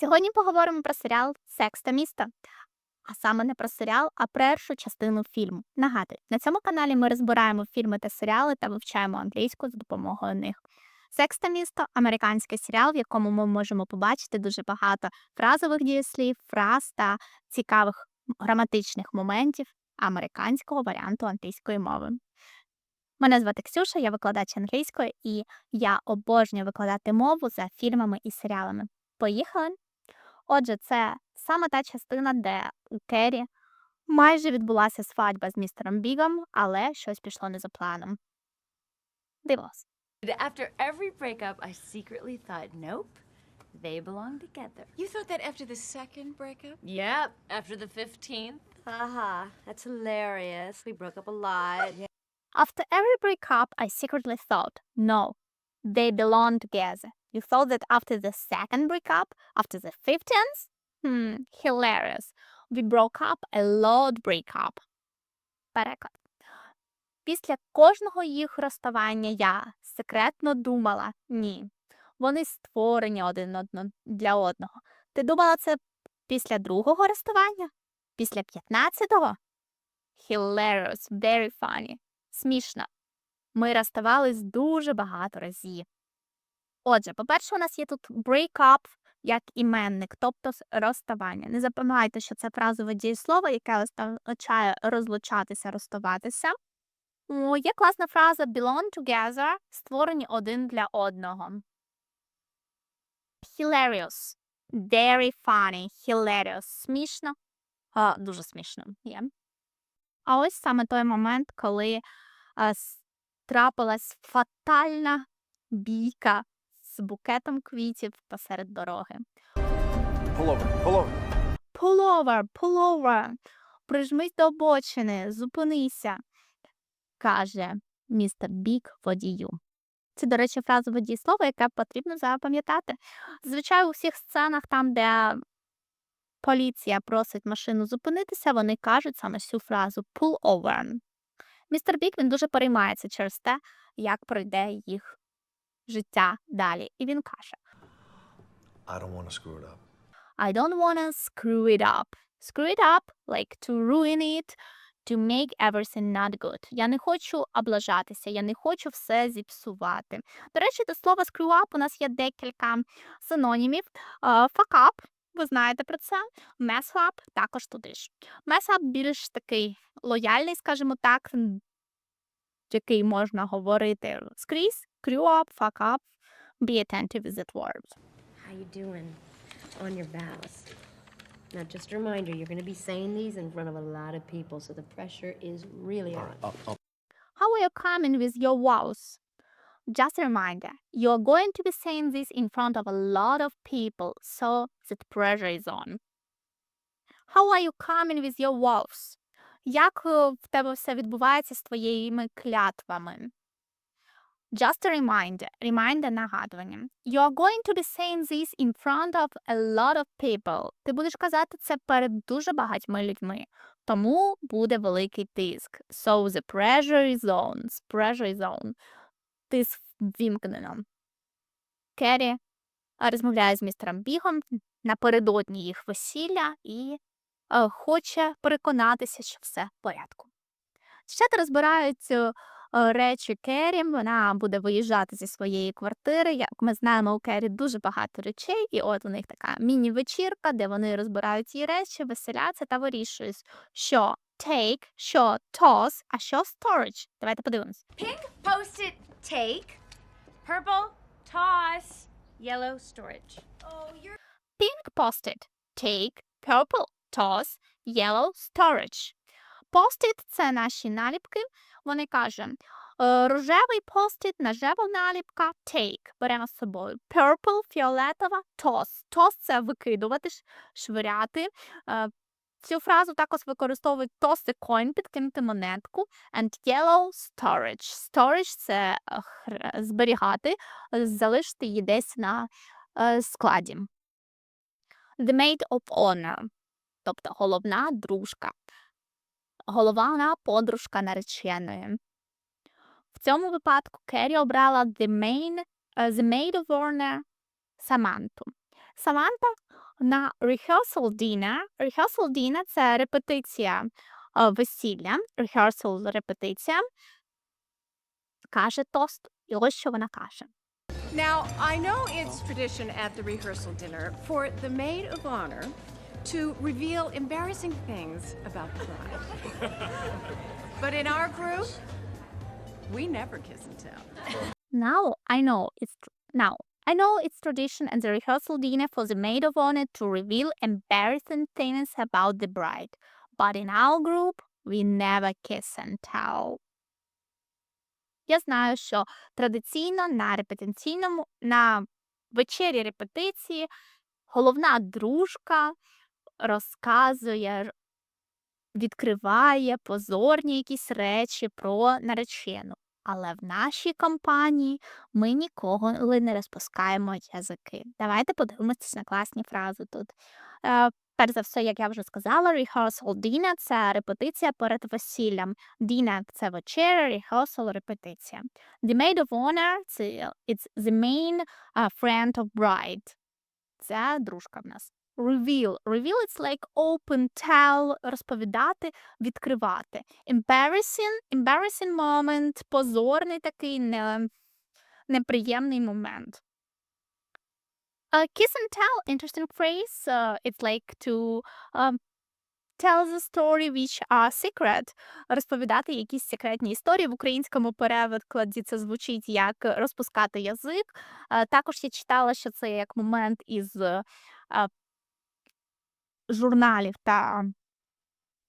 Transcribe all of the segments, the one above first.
Сьогодні поговоримо про серіал Секс та місто. А саме не про серіал, а першу частину фільму. Нагадую, на цьому каналі ми розбираємо фільми та серіали та вивчаємо англійську за допомогою них. Секс та місто американський серіал, в якому ми можемо побачити дуже багато фразових дієслів, фраз та цікавих граматичних моментів американського варіанту англійської мови. Мене звати Ксюша, я викладач англійської, і я обожнюю викладати мову за фільмами і серіалами. Поїхали! Отже, це саме та частина, де у Керрі майже відбулася свадьба з містером Бігом, але щось пішло не за планом. Дивилась. After every breakup, I secretly thought, nope, they belong together. You thought that after the second breakup? Yep, after the 15th. Haha, that's hilarious. We broke up a lot. After every breakup, I secretly thought, no, they belong together. You thought that after the second breakup, after the 15th? Hmm, hilarious. We broke up a lot breakup. Переклад. Після кожного їх розставання я секретно думала, ні, вони створені один одно- для одного. Ти думала це після другого розставання? Після 15-го? Hilarious, very funny. Смішно. Ми розставались дуже багато разів. Отже, по-перше, у нас є тут break up як іменник, тобто розставання. Не забувайте, що це фразове дієслово, яке означає розлучатися, розставатися. О, Є класна фраза belong together, створені один для одного. Hilarious. Very funny. Hilarious. Смішно. А, дуже смішно. Є. А ось саме той момент, коли а, трапилась фатальна бійка з букетом квітів посеред дороги. Pull over, pull over. Прижмись до обочини, зупинися, каже містер Бік водію. Це, до речі, фразове дієслово, яке потрібно запам'ятати. Зазвичай у всіх сценах, там, де поліція просить машину зупинитися, вони кажуть саме цю фразу pull over. Містер Бік він дуже переймається через те, як пройде їх життя далі. І він каже: I don't want to screw it up. I don't wanna screw it up. Screw it up, like to ruin it, to make everything not good. Я не хочу облажатися, я не хочу все зіпсувати. До речі, до слова screw up у нас є декілька синонімів. Е, Fuck up, ви знаєте про це. Mess up також туди ж. Mess up більш такий лояльний, скажімо так, який можна говорити скрізь. Screw up, fuck up. Be attentive with that word. How you doing on your vows? Now, just a reminder, you're going to be saying these in front of a lot of people, so the pressure is really on. I'll, I'll, How are you coming with your vows? Just a reminder, you're going to be saying this in front of a lot of people, so that pressure is on. How are you coming with your vows? Як е, в тебе все відбувається з твоїми клятвами? Just a reminder, reminder нагадування. You are going to be saying this in front of a lot of people. Ти будеш казати це перед дуже багатьма людьми. Тому буде великий тиск. So the pressure is on. Pressure is on. Тиск ввімкнено. Керрі розмовляє з містером Бігом напередодні їх весілля і е, хоче переконатися, що все в порядку. Дівчата розбирають е, речі Керрі, вона буде виїжджати зі своєї квартири. Як ми знаємо, у Керрі дуже багато речей, і от у них така міні-вечірка, де вони розбирають її речі, веселяться та вирішують, що take, що toss, а що storage. Давайте подивимось. Pink post-it take. Purple toss. Yellow storage. Oh, you're Pink post-it, take, purple, toss, yellow, storage. Post-it – це наші наліпки. Вони кажуть, е, рожевий post-it, нажева наліпка, take, беремо з собою. Purple, фіолетова, toss. Toss – це викидувати, швиряти. Е, Цю фразу також використовують toss a coin, підкинути монетку. And yellow, storage. Storage – це е, зберігати, залишити її десь на складі. The maid of honor, тобто головна дружка, головна подружка нареченої. В цьому випадку Керрі обрала the, main, е, the maid of honor Саманту. Саманта на rehearsal dinner. Rehearsal dinner – це репетиція е, весілля. Rehearsal – репетиція. Каже тост. І ось що вона каже. Now, I know it's tradition at the rehearsal dinner for the maid of honor to reveal embarrassing things about the bride. but in our group, we never kiss and tell. Now I know it's tr- now I know it's tradition at the rehearsal dinner for the maid of honor to reveal embarrassing things about the bride. But in our group, we never kiss and tell. Я знаю, що традиційно на репетиційному на вечері репетиції головна дружка розказує, відкриває позорні якісь речі про наречену. Але в нашій компанії ми ніколи не розпускаємо язики. Давайте подивимося на класні фрази тут. Е, перш за все, як я вже сказала, rehearsal dinner – це репетиція перед весіллям. Dinner – це вечеря, rehearsal – репетиція. The maid of honor – це it's the main uh, friend of bride. Це дружка в нас. Reveal. Reveal – it's like open, tell, розповідати, відкривати. Embarrassing, embarrassing moment, позорний такий не, неприємний момент. Uh, kiss and tell, interesting phrase. Uh, it's like to um, tell the story which are secret. Розповідати якісь секретні історії. В українському перекладі це звучить як розпускати язик. Uh, також я читала, що це як момент із uh, журналів та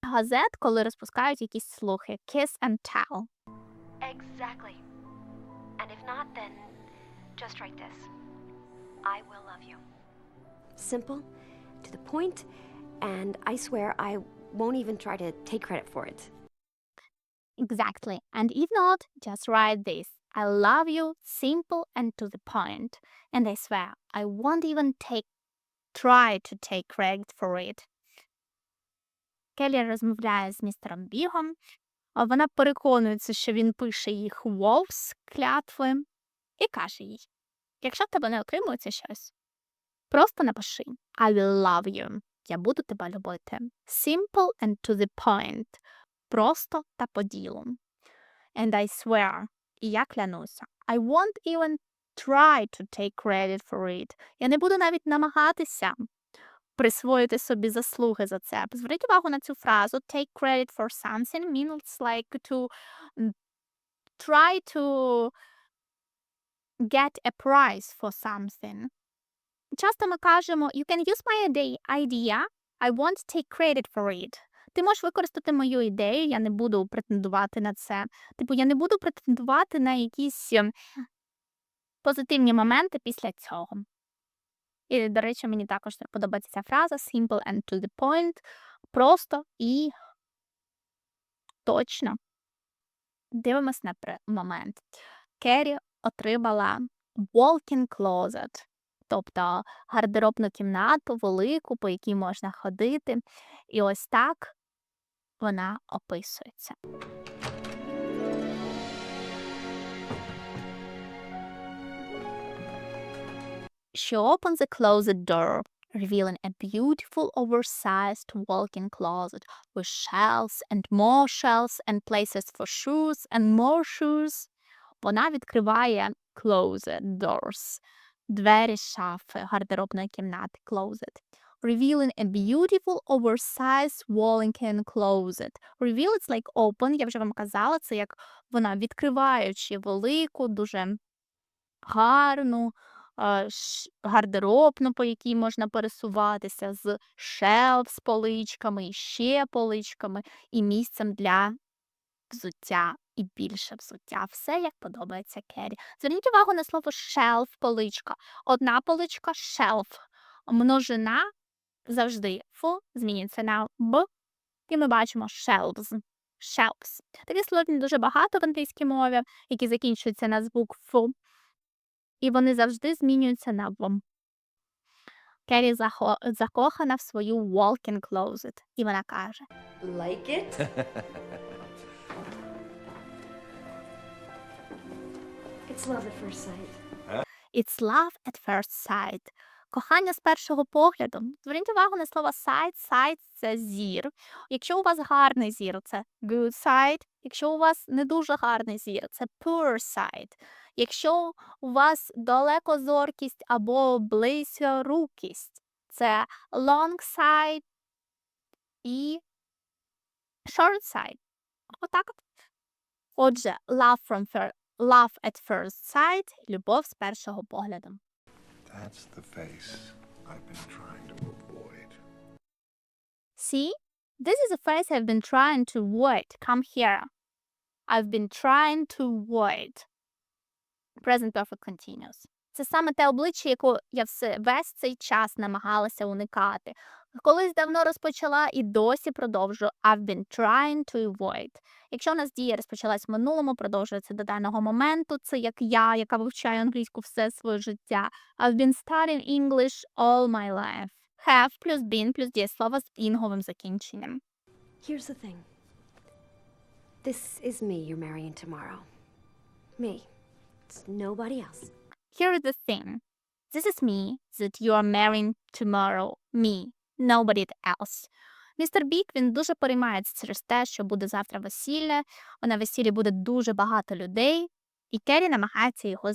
газет, коли розпускають якісь слухи. Kiss and tell. Exactly. And if not, then just write this I will love you. Simple, to the point, and I swear I won't even try to take credit for it. Exactly. And if not, just write this. I love you, simple and to the point. And I swear, I won't even take try to take credit for it. Келі розмовляє з містером Бігом. Вона переконується, що він пише їх wolves, клятви, і каже їй: якщо в тебе не отримується щось, просто напиши I will love you. Я буду тебе любити. Simple and to the point. Просто та по ділу. And I swear, і я клянуся, I won't even try to take credit for it. Я не буду навіть намагатися присвоїти собі заслуги за це. Зверніть увагу на цю фразу take credit for something means like to try to get a prize for something. Часто ми кажемо you can use my idea, I won't take credit for it. Ти можеш використати мою ідею, я не буду претендувати на це. Типу, я не буду претендувати на якісь ем, позитивні моменти після цього. І, до речі, мені також подобається ця фраза simple and to the point. Просто і точно. Дивимось на момент. Керрі отримала walking closet, тобто гардеробну кімнату велику, по якій можна ходити. І ось так вона описується. She opens the closet door, revealing a beautiful oversized walk-in closet with shelves and more shelves and places for shoes and more shoes. Вона відкриває closet doors, двері шафи гардеробної кімнати closet. Revealing a beautiful oversized walk-in closet. Reveal it's like open, я вже вам казала, це як вона відкриваючи велику, дуже гарну, е, гардеробну, по якій можна пересуватися, з шелф з поличками, і ще поличками, і місцем для взуття і більше взуття. Все як подобається Керрі. Зверніть увагу на слово шелф поличка. Одна поличка шелф. Множина завжди фу змінюється на б, і ми бачимо shelves. Shelves. Таких слов не дуже багато в англійській мові, які закінчуються на звук фу. І вони завжди змінюються на в. Керрі захо- закохана в свою walk-in closet. І вона каже: Like it? it's love at first sight. It's love at first sight. Кохання з першого погляду. Зверніть увагу на слово sight. Sight – це зір. Якщо у вас гарний зір, це good sight. Якщо у вас не дуже гарний зір, це poor sight. Якщо у вас далекозоркість або близькорукість, це long sight і short sight. Отак от. Отже, love, from fir- love at first sight – любов з першого погляду. That's the face I've been trying to avoid. See? This is a face I've been trying to avoid. Come here. I've been trying to avoid. Present perfect continuous. Це саме те обличчя, яке я все весь цей час намагалася уникати. Колись давно розпочала і досі продовжую. I've been trying to avoid. Якщо у нас дія розпочалась в минулому, продовжується до даного моменту. Це як я, яка вивчає англійську все своє життя. I've been studying English all my life. Have плюс been плюс дієслово з інговим закінченням. Here's the thing. This is me you're marrying tomorrow. Me. Nobody else. Here the thing. This is me that you are marrying tomorrow. Me. Nobody else. Містер Бік він дуже переймається через те, що буде завтра весілля, на весіллі буде дуже багато людей, і Керрі намагається його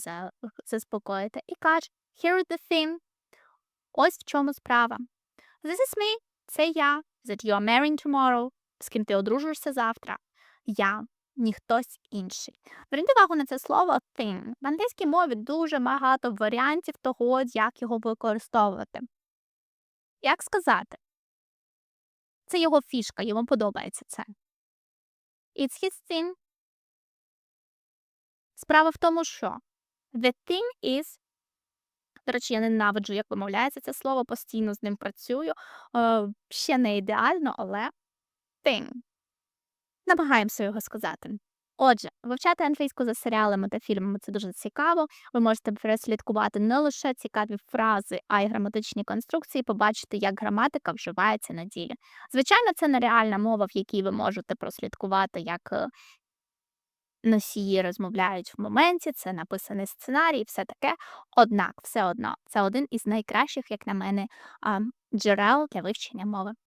заспокоїти і каже: Here the thing. Ось в чому справа. This is me. Це я. That you are marrying tomorrow. З ким ти одружуєшся завтра. Я, ні хтось інший. Зверніть увагу на це слово thing. В англійській мові дуже багато варіантів того, як його використовувати. Як сказати? Це його фішка, йому подобається це. It's his thing. Справа в тому, що the thing is. До речі, я ненавиджу, як вимовляється це слово, постійно з ним працюю. Е, ще не ідеально, але thing. Намагаємося його сказати. Отже, вивчати англійську за серіалами та фільмами це дуже цікаво. Ви можете переслідкувати не лише цікаві фрази, а й граматичні конструкції, побачити, як граматика вживається на ділі. Звичайно, це нереальна мова, в якій ви можете прослідкувати, як е, носії розмовляють в моменті, це написаний сценарій, все таке. Однак, все одно, це один із найкращих, як на мене, джерел для вивчення мови.